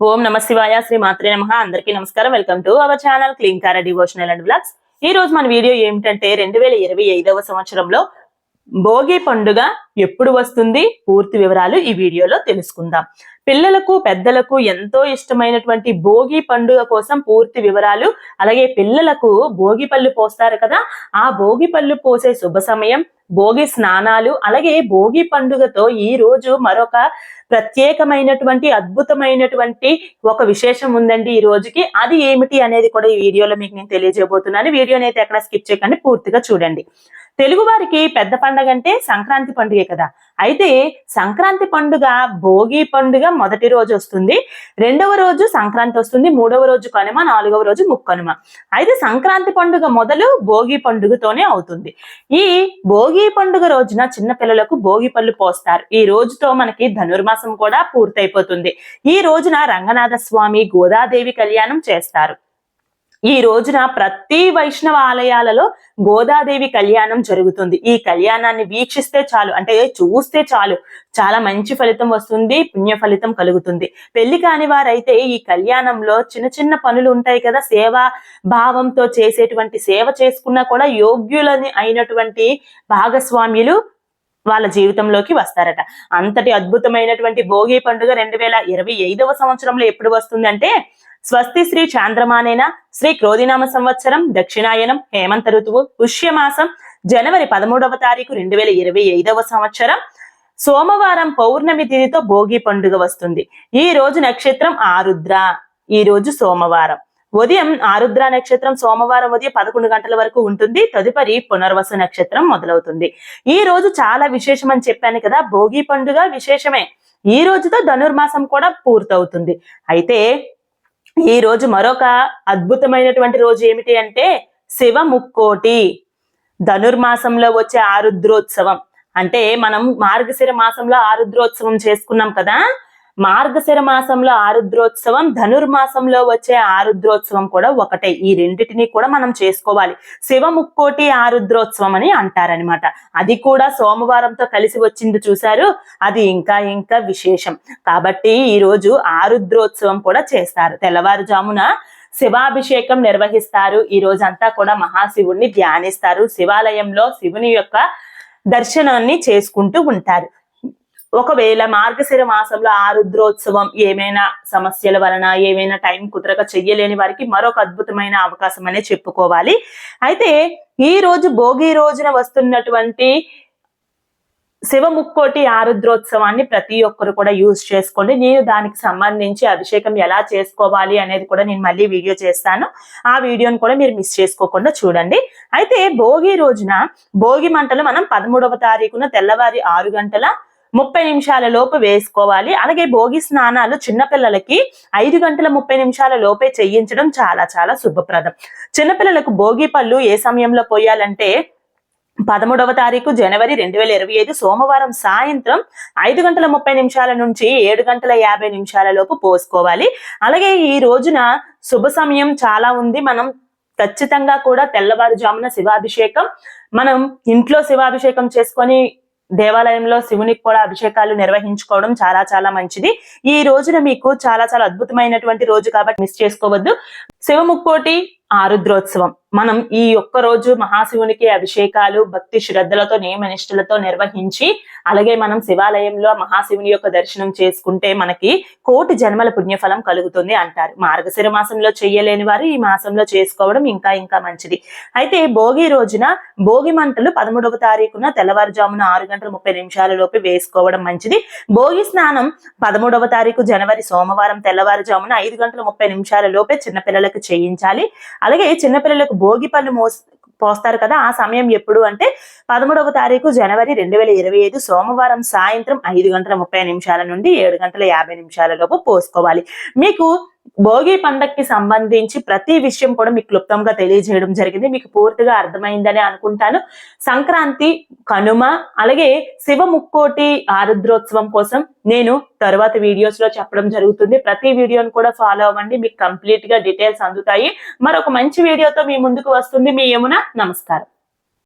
ఓం నమ శివాయ శ్రీ మాత్రే నమ. అందరికీ నమస్కారం. వెల్కమ్ టు అవర్ ఛానల్ క్లీన్ కార డివోషనల్ అండ్ బ్లాగ్స్ ఈ రోజు మన వీడియో ఏమిటంటే రెండు వేల ఇరవై ఐదవ సంవత్సరంలో భోగి పండుగ ఎప్పుడు వస్తుంది? పూర్తి వివరాలు ఈ వీడియోలో తెలుసుకుందాం. పిల్లలకు పెద్దలకు ఎంతో ఇష్టమైనటువంటి భోగి పండుగ కోసం పూర్తి వివరాలు అలాగే పిల్లలకు భోగి పళ్ళు పోస్తారు కదా ఆ భోగి పళ్ళు పోసే శుభ సమయం భోగి స్నానాలు అలాగే భోగి పండుగతో ఈ రోజు మరొక ప్రత్యేకమైనటువంటి అద్భుతమైనటువంటి ఒక విశేషం ఉందండి ఈ రోజుకి. అది ఏమిటి అనేది కూడా ఈ వీడియోలో మీకు నేను తెలియజేయబోతున్నాను. వీడియోని అయితే ఎక్కడ స్కిప్ చేయకండి పూర్తిగా చూడండి. తెలుగువారికి పెద్ద పండగ అంటే సంక్రాంతి పండుగే కదా. అయితే సంక్రాంతి పండుగ భోగి పండుగ మొదటి రోజు వస్తుంది. రెండవ రోజు సంక్రాంతి వస్తుంది మూడవ రోజు కనుమ నాలుగవ రోజు ముక్కనుమ. అయితే సంక్రాంతి పండుగ మొదలు భోగి పండుగతోనే అవుతుంది. ఈ భోగి పండుగ రోజున చిన్న పిల్లలకు భోగి పళ్ళు పోస్తారు. ఈ రోజుతో మనకి ధనుర్మాసం కూడా పూర్తయిపోతుంది. ఈ రోజున రంగనాథ స్వామి గోదాదేవి కళ్యాణం చేస్తారు. ఈ రోజున ప్రతి వైష్ణవ ఆలయాలలో గోదాదేవి కళ్యాణం జరుగుతుంది. ఈ కళ్యాణాన్ని వీక్షిస్తే చాలు. అంటే చూస్తే చాలు. చాలా మంచి ఫలితం వస్తుంది పుణ్య ఫలితం కలుగుతుంది. పెళ్ళి కాని వారైతే ఈ కళ్యాణంలో చిన్న చిన్న పనులు ఉంటాయి కదా. సేవా భావంతో చేసేటువంటి సేవ చేసుకున్నా కూడా యోగ్యులని అయినటువంటి భాగస్వామ్యులు వాళ్ళ జీవితంలోకి వస్తారట. అంతటి అద్భుతమైనటువంటి భోగి పండుగ రెండు వేల ఇరవై ఐదవ సంవత్సరంలో ఎప్పుడు వస్తుంది అంటే స్వస్తి శ్రీ చాంద్రమానేన శ్రీ క్రోధినామ సంవత్సరం దక్షిణాయనం హేమంత ఋతువు పుష్యమాసం జనవరి పదమూడవ తారీఖు రెండు వేల ఇరవై ఐదవ సంవత్సరం. సోమవారం పౌర్ణమి తిథితో భోగి పండుగ వస్తుంది. ఈ రోజు నక్షత్రం ఆరుద్ర. ఈ రోజు సోమవారం. ఉదయం ఆరుద్ర నక్షత్రం సోమవారం ఉదయం పదకొండు గంటల వరకు ఉంటుంది. తదుపరి పునర్వస నక్షత్రం మొదలవుతుంది. ఈ రోజు చాలా విశేషం అని చెప్పాను కదా భోగి పండుగ విశేషమే. ఈ రోజుతో ధనుర్మాసం కూడా పూర్తవుతుంది. అయితే ఈ రోజు మరొక అద్భుతమైనటువంటి రోజు ఏమిటి అంటే శివ ముక్కోటి. ధనుర్మాసంలో వచ్చే ఆరుద్రోత్సవం. అంటే మనం మార్గశిర మాసంలో ఆరుద్రోత్సవం చేసుకున్నాం కదా మార్గశిర మాసంలో ఆరుద్రోత్సవం ధనుర్మాసంలో వచ్చే ఆరుద్రోత్సవం కూడా ఒకటే. ఈ రెండింటిని కూడా మనం చేసుకోవాలి. శివ ముక్కోటి ఆరుద్రోత్సవం అని అంటారనమాట అది కూడా సోమవారంతో కలిసి వచ్చింది చూశారు. అది ఇంకా ఇంకా విశేషం. కాబట్టి ఈ రోజు ఆరుద్రోత్సవం కూడా చేస్తారు. తెల్లవారుజామున శివాభిషేకం నిర్వహిస్తారు. ఈ రోజంతా కూడా మహాశివుణ్ణి ధ్యానిస్తారు. శివాలయంలో శివుని యొక్క దర్శనాన్ని చేసుకుంటూ ఉంటారు. ఒకవేళ మార్గశిర మాసంలో ఆరుద్రోత్సవం ఏమైనా సమస్యల వలన ఏమైనా టైం కుదరక చెయ్యలేని వారికి మరొక అద్భుతమైన అవకాశం అనే చెప్పుకోవాలి. అయితే ఈ రోజు భోగి రోజున వస్తున్నటువంటి శివ ముక్కోటి ఆరుద్రోత్సవాన్ని ప్రతి ఒక్కరు కూడా యూజ్ చేసుకోండి. నేను దానికి సంబంధించి అభిషేకం ఎలా చేసుకోవాలి అనేది కూడా నేను మళ్ళీ వీడియో చేస్తాను. ఆ వీడియోని కూడా మీరు మిస్ చేసుకోకుండా చూడండి. అయితే భోగి రోజున భోగి మంటలు మనం పదమూడవ తారీఖున తెల్లవారి ఆరు గంటల ముప్పై నిమిషాల లోపు వేసుకోవాలి. అలాగే భోగి స్నానాలు చిన్నపిల్లలకి ఐదు గంటల ముప్పై నిమిషాల లోపే చేయించడం చాలా చాలా శుభప్రదం. చిన్నపిల్లలకు భోగి పళ్ళు ఏ సమయంలో పోయాలంటే పదమూడవ తారీఖు జనవరి రెండు వేల ఇరవై ఐదు సోమవారం సాయంత్రం ఐదు గంటల ముప్పై నిమిషాల నుంచి ఏడు గంటల యాభై నిమిషాల లోపు పోసుకోవాలి. అలాగే ఈ రోజున శుభ సమయం చాలా ఉంది. మనం ఖచ్చితంగా కూడా తెల్లవారుజామున శివాభిషేకం మనం ఇంట్లో శివాభిషేకం చేసుకొని దేవాలయంలో శివునికి కూడా అభిషేకాలు నిర్వహించుకోవడం చాలా చాలా మంచిది. ఈ రోజున మీకు చాలా చాలా అద్భుతమైనటువంటి రోజు కాబట్టి మిస్ చేసుకోవద్దు. శివముక్కోటి ఆరుద్రోత్సవం. మనం ఈ ఒక్క రోజు మహాశివునికి అభిషేకాలు భక్తి శ్రద్ధలతో నియమనిష్టలతో నిర్వహించి అలాగే మనం శివాలయంలో మహాశివుని యొక్క దర్శనం చేసుకుంటే మనకి కోటి జన్మల పుణ్యఫలం కలుగుతుంది అంటారు. మార్గశిర మాసంలో చెయ్యలేని వారు ఈ మాసంలో చేసుకోవడం ఇంకా ఇంకా మంచిది. అయితే భోగి రోజున భోగి మంటలు పదమూడవ తారీఖున తెల్లవారుజామున ఆరు గంటల ముప్పై నిమిషాల లోపు వేసుకోవడం మంచిది. భోగి స్నానం పదమూడవ తారీఖు జనవరి సోమవారం తెల్లవారుజామున ఐదు గంటల ముప్పై నిమిషాల లోపే చిన్నపిల్లలకు చేయించాలి. అలాగే చిన్నపిల్లలకు భోగి పళ్ళు మోస్ పోస్తారు కదా ఆ సమయం ఎప్పుడు అంటే పదమూడవ తారీఖు జనవరి రెండు వేల ఇరవై ఐదు సోమవారం సాయంత్రం ఐదు గంటల ముప్పై నిమిషాల నుండి ఏడు గంటల యాభై నిమిషాల లోపు పోసుకోవాలి. మీకు భోగి పండక్కి సంబంధించి ప్రతి విషయం కూడా మీకు క్లుప్తంగా తెలియజేయడం జరిగింది. మీకు పూర్తిగా అర్థమైందని అనుకుంటాను. సంక్రాంతి కనుమ అలాగే శివ ముక్కోటి ఆరుద్రోత్సవం కోసం నేను తరువాత వీడియోస్లో చెప్పడం జరుగుతుంది. ప్రతి వీడియోని కూడా ఫాలో అవ్వండి. మీకు కంప్లీట్గా డీటెయిల్స్ అందుతాయి. మరొక మంచి వీడియోతో మీ ముందుకు వస్తుంది. మీ యమున నమస్కారం.